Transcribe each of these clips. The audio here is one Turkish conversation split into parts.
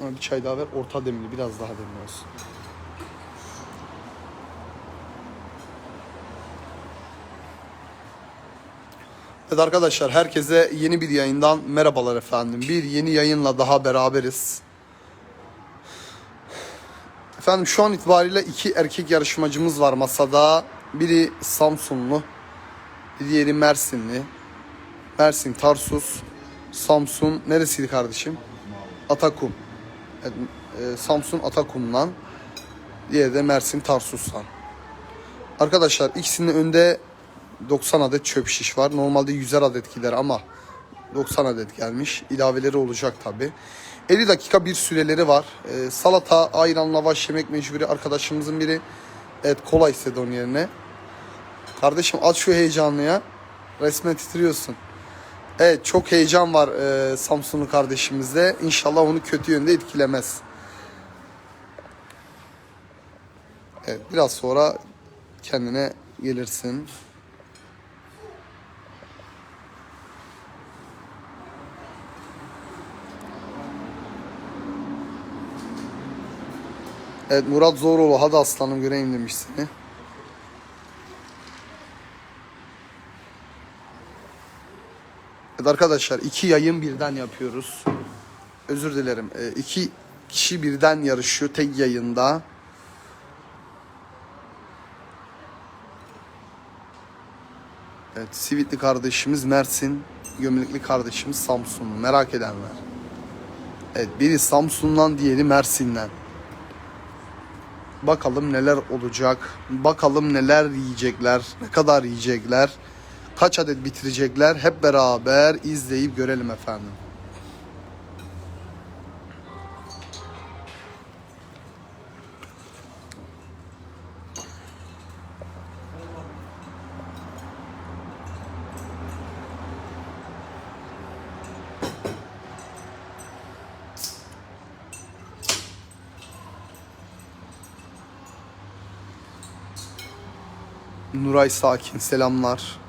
Bana bir çay daha ver. Orta demli. Biraz daha demli olsun. Evet arkadaşlar herkese yeni bir yayından merhabalar efendim. Bir yeni yayınla daha beraberiz. Efendim şu an itibariyle iki erkek yarışmacımız var masada. Biri Samsunlu, diğeri Mersinli. Mersin, Tarsus, Samsun neresiydi kardeşim? Atakum. Evet, e, Samsun Atakum'dan. Diğeri de Mersin Tarsus'tan. Arkadaşlar ikisinin önünde 90 adet çöp şiş var. Normalde 100'er adet gider ama 90 adet gelmiş. İlaveleri olacak tabi. 50 dakika bir süreleri var. Ee, salata, ayran, lavaş yemek mecburi arkadaşımızın biri. Evet kola istedi onun yerine. Kardeşim aç şu heyecanlı ya. Resmen titriyorsun. Evet çok heyecan var e, Samsunlu kardeşimizde. İnşallah onu kötü yönde etkilemez. Evet biraz sonra kendine gelirsin. Evet Murat Zoroğlu hadi aslanım göreyim demiş seni. Evet arkadaşlar iki yayın birden yapıyoruz. Özür dilerim. Ee, iki kişi birden yarışıyor tek yayında. Evet Sivitli kardeşimiz Mersin, Gömlekli kardeşimiz Samsunlu. Merak edenler. Evet biri Samsun'dan diğeri Mersin'den. Bakalım neler olacak. Bakalım neler yiyecekler. Ne kadar yiyecekler. Kaç adet bitirecekler. Hep beraber izleyip görelim efendim. Nuray Sakin selamlar.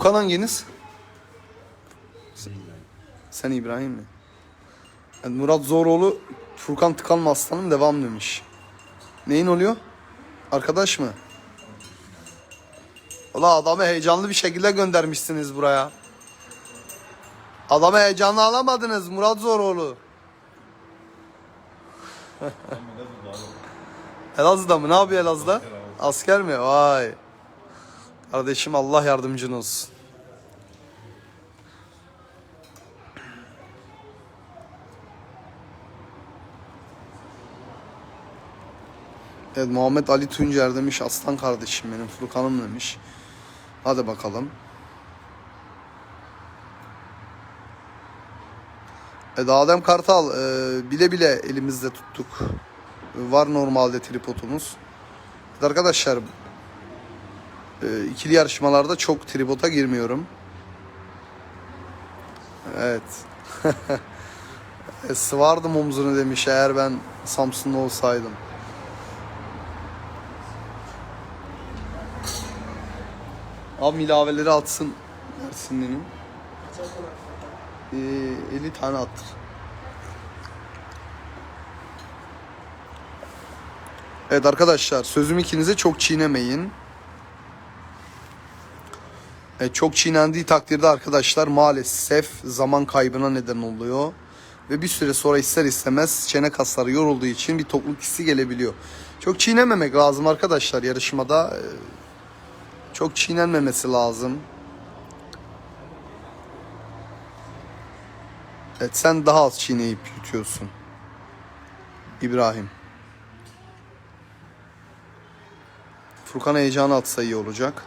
Furkan hanginiz? Sen İbrahim mi? Yani Murat Zoroğlu Furkan tıkanma aslanım devam demiş. Neyin oluyor? Arkadaş mı? Valla adamı heyecanlı bir şekilde göndermişsiniz buraya. Adamı heyecanlı alamadınız Murat Zoroğlu. Elazığ'da mı? Ne yapıyor Elazığ'da? Asker mi? Vay. Kardeşim Allah yardımcın olsun. Evet Muhammed Ali Tuncer demiş aslan kardeşim benim Furkan'ım demiş. Hadi bakalım. Evet Adem Kartal e, bile bile elimizde tuttuk. Var normalde tripodumuz. Evet arkadaşlar e, ikili yarışmalarda çok tripoda girmiyorum. Evet. e, sıvardım omzunu demiş eğer ben Samsun'da olsaydım. Abi ilaveleri atsın Mersinli'nin. Ee, 50 tane attır. Evet arkadaşlar sözüm ikinize çok çiğnemeyin. Evet, çok çiğnendiği takdirde arkadaşlar maalesef zaman kaybına neden oluyor. Ve bir süre sonra ister istemez çene kasları yorulduğu için bir tokluk hissi gelebiliyor. Çok çiğnememek lazım arkadaşlar yarışmada. Ee, çok çiğnenmemesi lazım. Evet sen daha az çiğneyip yutuyorsun. İbrahim. Furkan heyecanı atsa iyi olacak.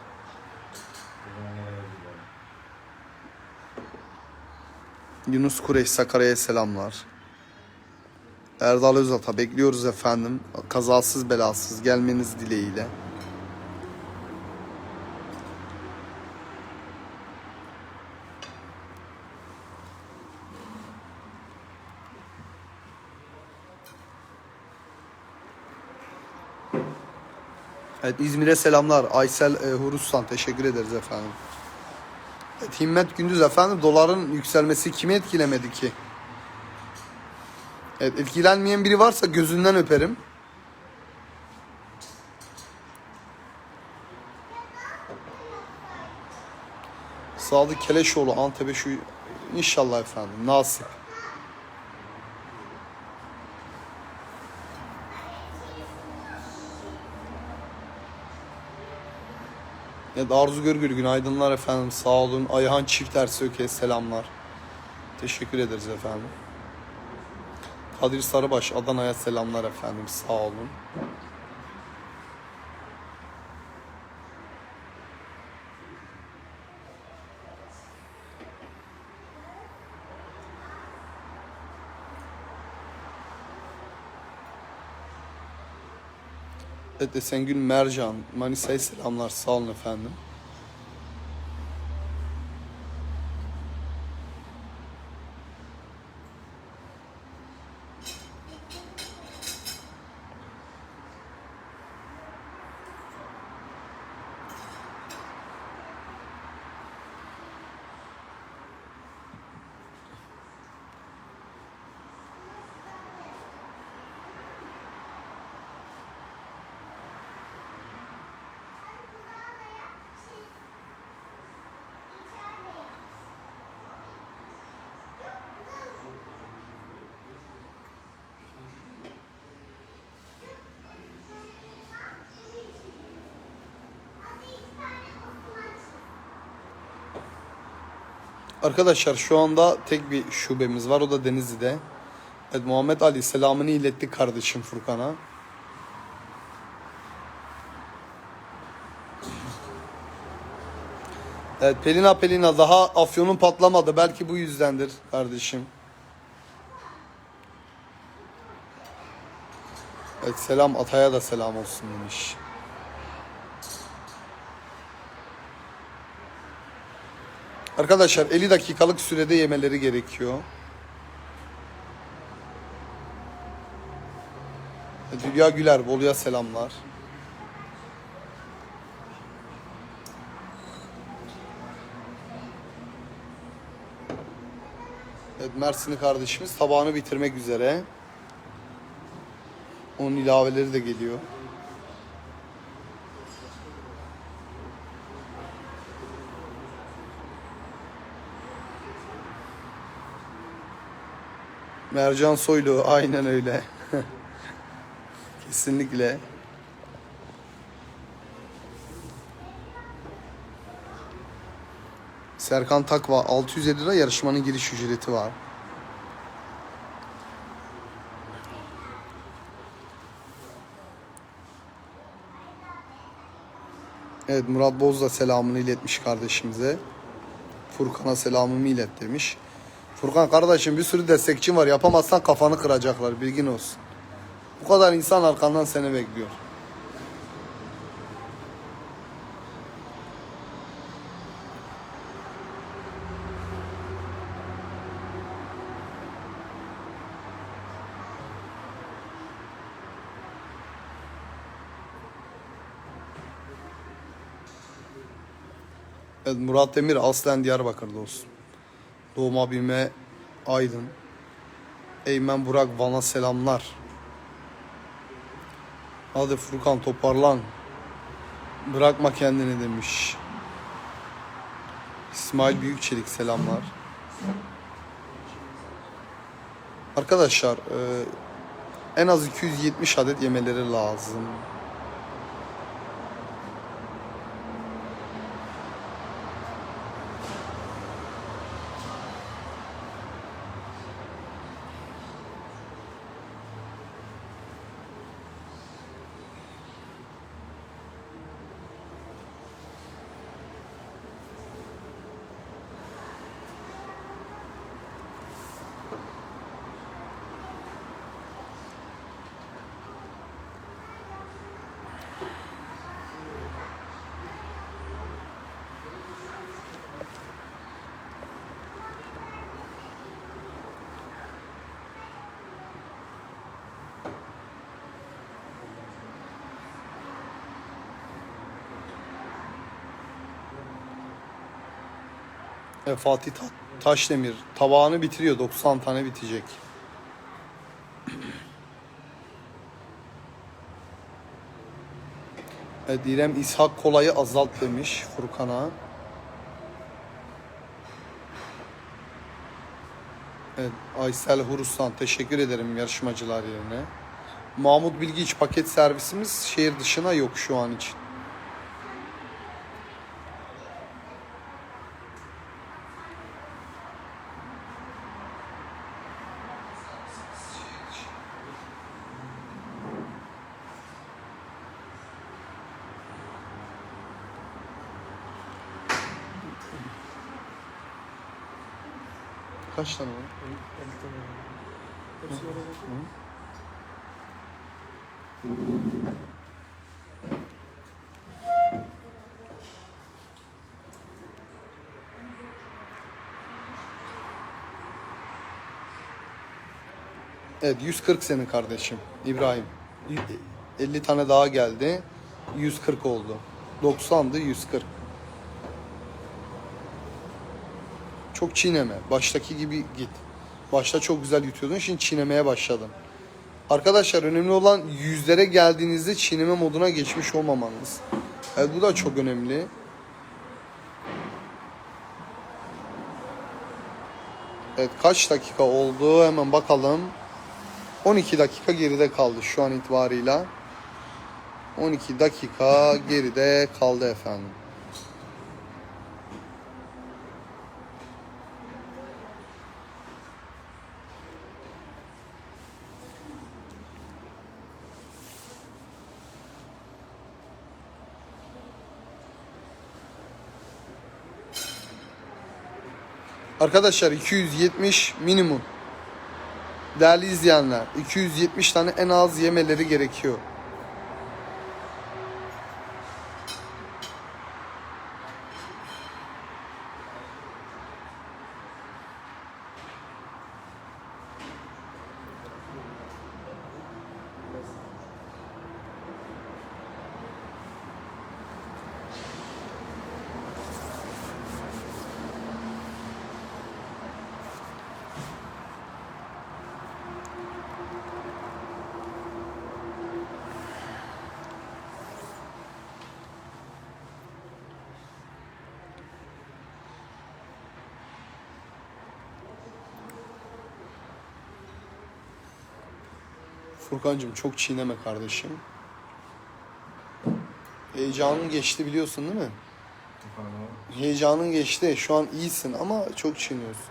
Yunus Kureyş Sakarya'ya selamlar. Erdal Özata bekliyoruz efendim. Kazasız belasız gelmeniz dileğiyle. Evet İzmir'e selamlar. Aysel e, Huruslan teşekkür ederiz efendim. Evet, Himmet Gündüz efendim doların yükselmesi kimi etkilemedi ki? Evet etkilenmeyen biri varsa gözünden öperim. Sadık Keleşoğlu Antep'e şu inşallah efendim nasip. Evet Arzu Görgür günaydınlar efendim sağ olun. Ayhan Çift Ersöke selamlar. Teşekkür ederiz efendim. Kadir Sarıbaş Adana'ya selamlar efendim sağ olun. Evet Esengül Mercan Manisa'ya selamlar sağ olun efendim. Arkadaşlar şu anda tek bir şubemiz var o da Denizli'de. Evet Muhammed Ali selamını iletti kardeşim Furkan'a. Evet Pelina Pelina daha afyonun patlamadı belki bu yüzdendir kardeşim. Evet selam Atay'a da selam olsun demiş. Arkadaşlar 50 dakikalık sürede yemeleri gerekiyor. Hülya Güler, Bolu'ya selamlar. Evet Mersinli kardeşimiz tabağını bitirmek üzere. Onun ilaveleri de geliyor. Mercan Soylu aynen öyle. Kesinlikle. Serkan Takva 650 lira yarışmanın giriş ücreti var. Evet Murat Boz da selamını iletmiş kardeşimize. Furkan'a selamımı ilet demiş. Furkan kardeşim bir sürü destekçin var. Yapamazsan kafanı kıracaklar. Bilgin olsun. Bu kadar insan arkandan seni bekliyor. Murat Demir aslen Diyarbakır'da olsun. Doğma büyüme Aydın. Eymen Burak Van'a selamlar. Hadi Furkan toparlan. Bırakma kendini demiş. İsmail Büyükçelik selamlar. Arkadaşlar e, en az 270 adet yemeleri lazım. E, Fatih Ta- Taşdemir tabağını bitiriyor. 90 tane bitecek. Evet, İrem İshak kolayı azalt demiş Furkan'a. Evet, Aysel Huruslan teşekkür ederim yarışmacılar yerine. Mahmut Bilgiç paket servisimiz şehir dışına yok şu an için. Kaç tane var? Evet 140 senin kardeşim İbrahim. Y- 50 tane daha geldi. 140 oldu. 90'dı 140. Çok çiğneme. Baştaki gibi git. Başta çok güzel yutuyordun. Şimdi çiğnemeye başladın. Arkadaşlar önemli olan yüzlere geldiğinizde çiğneme moduna geçmiş olmamanız. Evet bu da çok önemli. Evet kaç dakika oldu hemen bakalım. 12 dakika geride kaldı şu an itibarıyla. 12 dakika geride kaldı efendim. Arkadaşlar 270 minimum. Değerli izleyenler 270 tane en az yemeleri gerekiyor. Furkancığım çok çiğneme kardeşim. Heyecanın geçti biliyorsun değil mi? Heyecanın geçti. Şu an iyisin ama çok çiğniyorsun.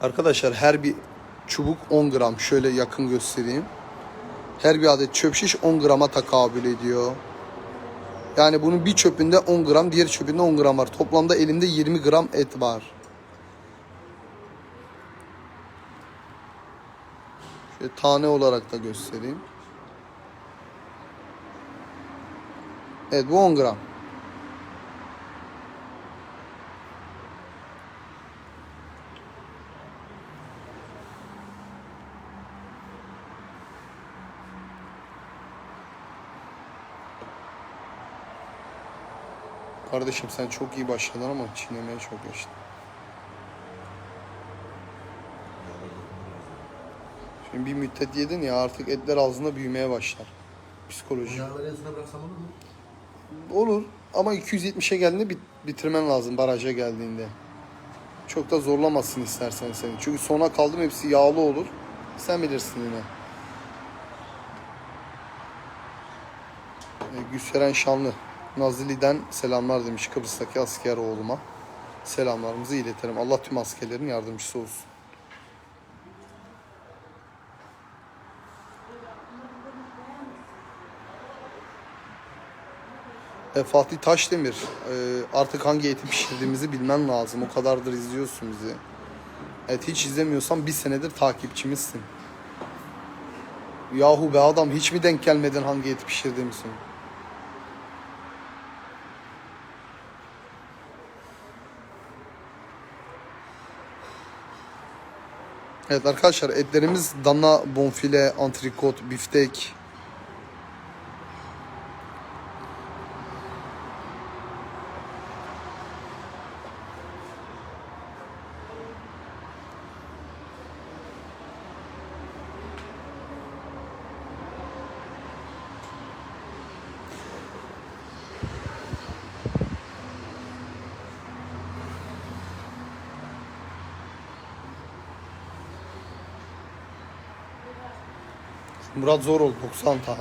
Arkadaşlar her bir çubuk 10 gram. Şöyle yakın göstereyim. Her bir adet çöp şiş 10 grama takabül ediyor. Yani bunun bir çöpünde 10 gram, diğer çöpünde 10 gram var. Toplamda elimde 20 gram et var. Şöyle tane olarak da göstereyim. Evet bu 10 gram. Kardeşim sen çok iyi başladın ama çiğnemeye çok geçtin. Şimdi bir müddet yedin ya artık etler ağzında büyümeye başlar. Psikoloji. Yağları en sona bıraksam olur mu? Olur ama 270'e geldiğinde bit- bitirmen lazım baraja geldiğinde. Çok da zorlamasın istersen seni. Çünkü sona kaldım hepsi yağlı olur. Sen bilirsin yine. Ee, Güseren Şanlı. Nazilli'den selamlar demiş Kıbrıs'taki asker oğluma. Selamlarımızı iletelim. Allah tüm askerlerin yardımcısı olsun. E, Fatih Taşdemir, e, artık hangi eti pişirdiğimizi bilmen lazım. O kadardır izliyorsun bizi. Evet hiç izlemiyorsan bir senedir takipçimizsin. Yahu be adam hiç mi denk gelmedin hangi eti pişirdiğimizi? Evet arkadaşlar etlerimiz dana, bonfile, antrikot, biftek. Murat zor oldu 90 tane.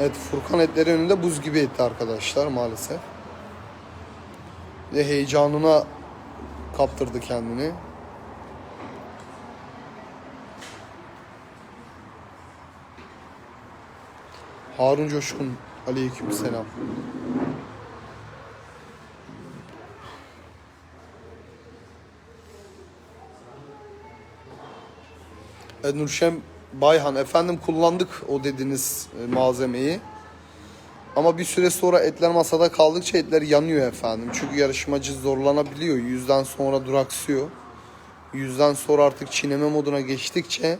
Evet Furkan etleri önünde buz gibi etti arkadaşlar maalesef. Ve heyecanına kaptırdı kendini. Harun Coşkun aleykümselam. E, Nurşem Bayhan efendim kullandık o dediğiniz e, malzemeyi. Ama bir süre sonra etler masada kaldıkça etler yanıyor efendim. Çünkü yarışmacı zorlanabiliyor. Yüzden sonra duraksıyor. Yüzden sonra artık çiğneme moduna geçtikçe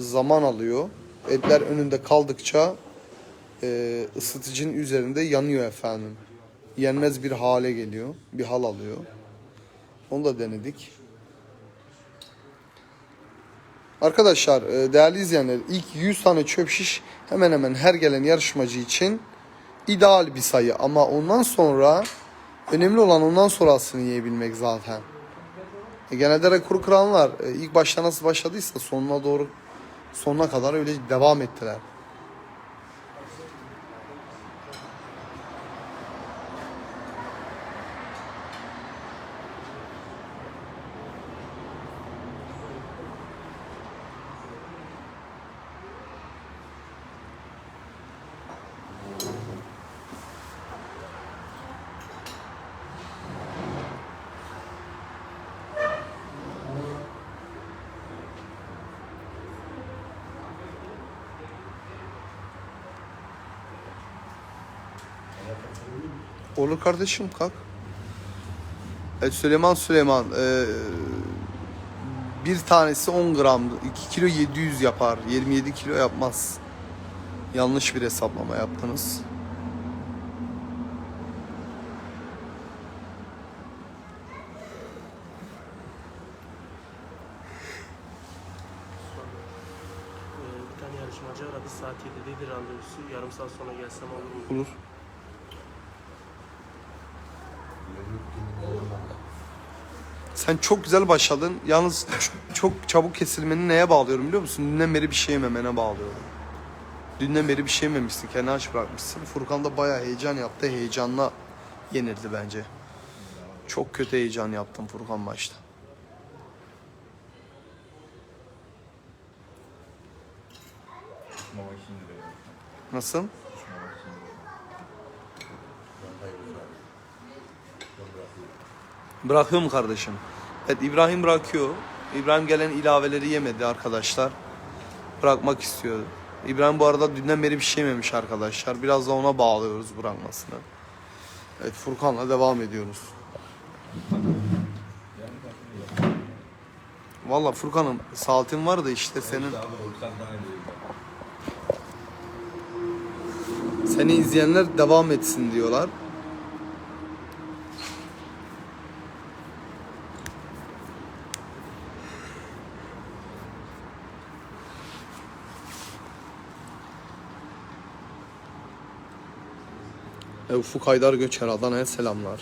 zaman alıyor. Etler önünde kaldıkça e, ısıtıcının üzerinde yanıyor efendim. Yenmez bir hale geliyor. Bir hal alıyor. Onu da denedik. Arkadaşlar e, değerli izleyenler ilk 100 tane çöp şiş hemen hemen her gelen yarışmacı için ideal bir sayı ama ondan sonra önemli olan ondan sonrasını yiyebilmek zaten. E, genelde rekoru kıranlar e, ilk başta nasıl başladıysa sonuna doğru sonuna kadar öyle devam ettiler. Olur kardeşim kalk. Evet Süleyman Süleyman e, bir tanesi 10 gramdı. 2 kilo 700 yapar. 27 kilo yapmaz. Yanlış bir hesaplama yaptınız. Tane yarışmacı aradı saat 7'deydi randevusu. Yarım saat sonra gelsem olur mu? Olur. Sen çok güzel başladın. Yalnız çok çabuk kesilmeni neye bağlıyorum biliyor musun? Dünden beri bir şey yememene bağlıyorum. Dünden beri bir şey yememişsin. Kendini aç bırakmışsın. Furkan da bayağı heyecan yaptı. Heyecanla yenildi bence. Çok kötü heyecan yaptım Furkan başta. Nasıl? Kusmamak için diyor. Bırakıyorum kardeşim. Evet İbrahim bırakıyor. İbrahim gelen ilaveleri yemedi arkadaşlar. Bırakmak istiyor. İbrahim bu arada dünden beri bir şey yememiş arkadaşlar. Biraz da ona bağlıyoruz bırakmasını. Evet Furkan'la devam ediyoruz. Valla Furkan'ım saatin var da işte senin Abi 90 tane diyor. seni izleyenler devam etsin diyorlar. E, Ufuk Haydar Göçer Adana'ya selamlar.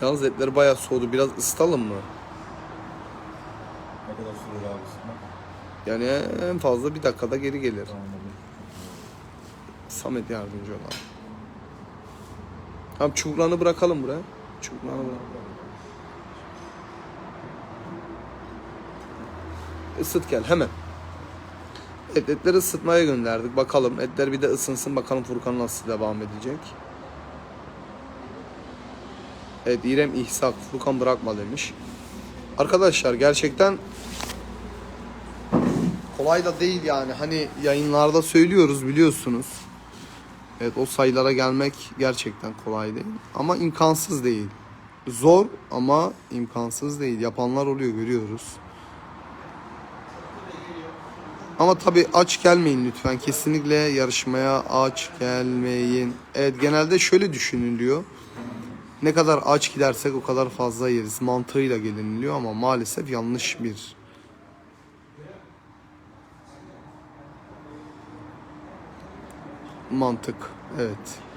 Yalnız etleri bayağı soğudu. Biraz ısıtalım mı? Ne kadar sürür abi ısıtmak? Yani en fazla bir dakikada geri gelir. Tamam. Samet yardımcı olan. Tamam çubuklarını bırakalım buraya. Çubuklarını bırak. Isıt gel hemen. Etleri ısıtmaya gönderdik. Bakalım etler bir de ısınsın. Bakalım Furkan nasıl devam edecek. Evet İrem İhsak. Furkan bırakma demiş. Arkadaşlar gerçekten kolay da değil yani. Hani yayınlarda söylüyoruz biliyorsunuz. Evet o sayılara gelmek gerçekten kolay değil. Ama imkansız değil. Zor ama imkansız değil. Yapanlar oluyor görüyoruz. Ama tabii aç gelmeyin lütfen. Kesinlikle yarışmaya aç gelmeyin. Evet genelde şöyle düşünülüyor. Ne kadar aç gidersek o kadar fazla yeriz mantığıyla geliniliyor ama maalesef yanlış bir mantık. Evet.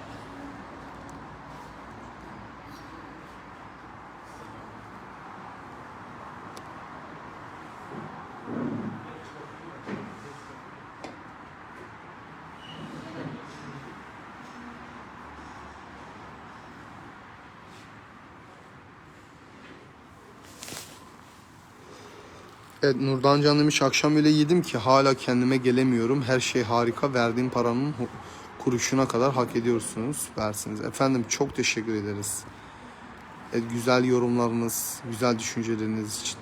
Evet Nurdan Can demiş akşam öyle yedim ki hala kendime gelemiyorum. Her şey harika. Verdiğim paranın kuruşuna kadar hak ediyorsunuz. Süpersiniz. Efendim çok teşekkür ederiz. Evet, güzel yorumlarınız, güzel düşünceleriniz için.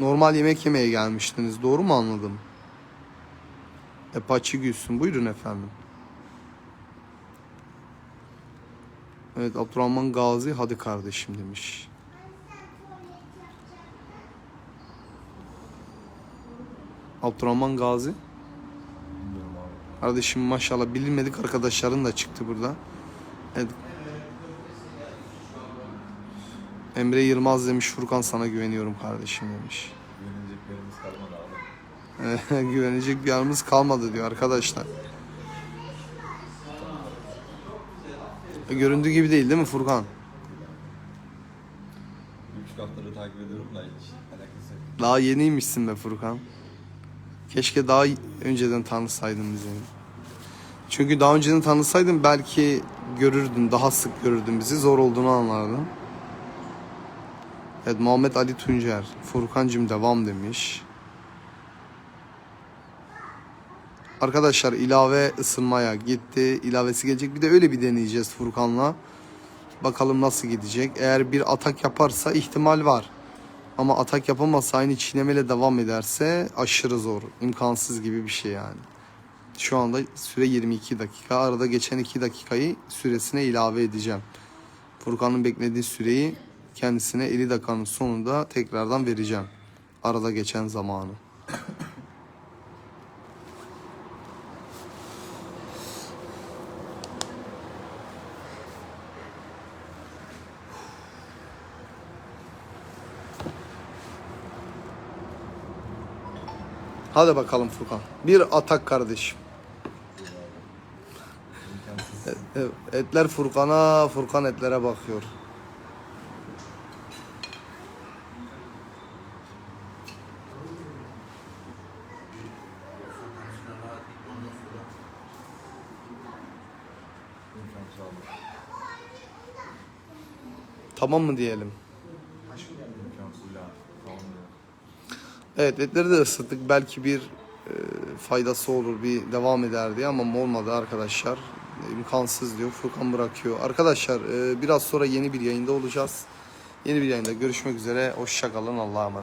Normal yemek yemeye gelmiştiniz. Doğru mu anladım? Epaçi Gülsün. Buyurun efendim. Evet Abdurrahman Gazi hadi kardeşim demiş. Abdurrahman Gazi. Bilmiyorum abi. Kardeşim maşallah bilinmedik arkadaşların da çıktı burada. Evet. Emre Yılmaz demiş Furkan sana güveniyorum kardeşim demiş. Kalmadı abi. Güvenecek bir yanımız kalmadı diyor arkadaşlar. E, Göründüğü gibi değil değil mi Furkan? Bir buçuk haftadır takip ediyorum da hiç alakası yok. Daha yeniymişsin be Furkan. Keşke daha önceden tanısaydın bizi. Çünkü daha önceden tanısaydın belki görürdün, daha sık görürdün bizi. Zor olduğunu anlardın. Evet Muhammed Ali Tuncer. Furkancım devam demiş. Arkadaşlar ilave ısınmaya gitti. İlavesi gelecek. Bir de öyle bir deneyeceğiz Furkan'la. Bakalım nasıl gidecek. Eğer bir atak yaparsa ihtimal var. Ama atak yapamazsa aynı çiğnemeyle devam ederse aşırı zor. imkansız gibi bir şey yani. Şu anda süre 22 dakika. Arada geçen 2 dakikayı süresine ilave edeceğim. Furkan'ın beklediği süreyi kendisine 50 dakikanın sonunda tekrardan vereceğim. Arada geçen zamanı. Hadi bakalım Furkan. Bir atak kardeşim. İmkansız. E- Etler Furkan'a, Furkan etlere bakıyor. Tamam mı diyelim? İmkansız ya. Tamam diyor. Evet etleri de ısıttık. Belki bir e, faydası olur, bir devam eder diye ama olmadı arkadaşlar. İmkansız diyor. Furkan bırakıyor. Arkadaşlar e, biraz sonra yeni bir yayında olacağız. Yeni bir yayında görüşmek üzere. Hoşçakalın. Allah'a emanet.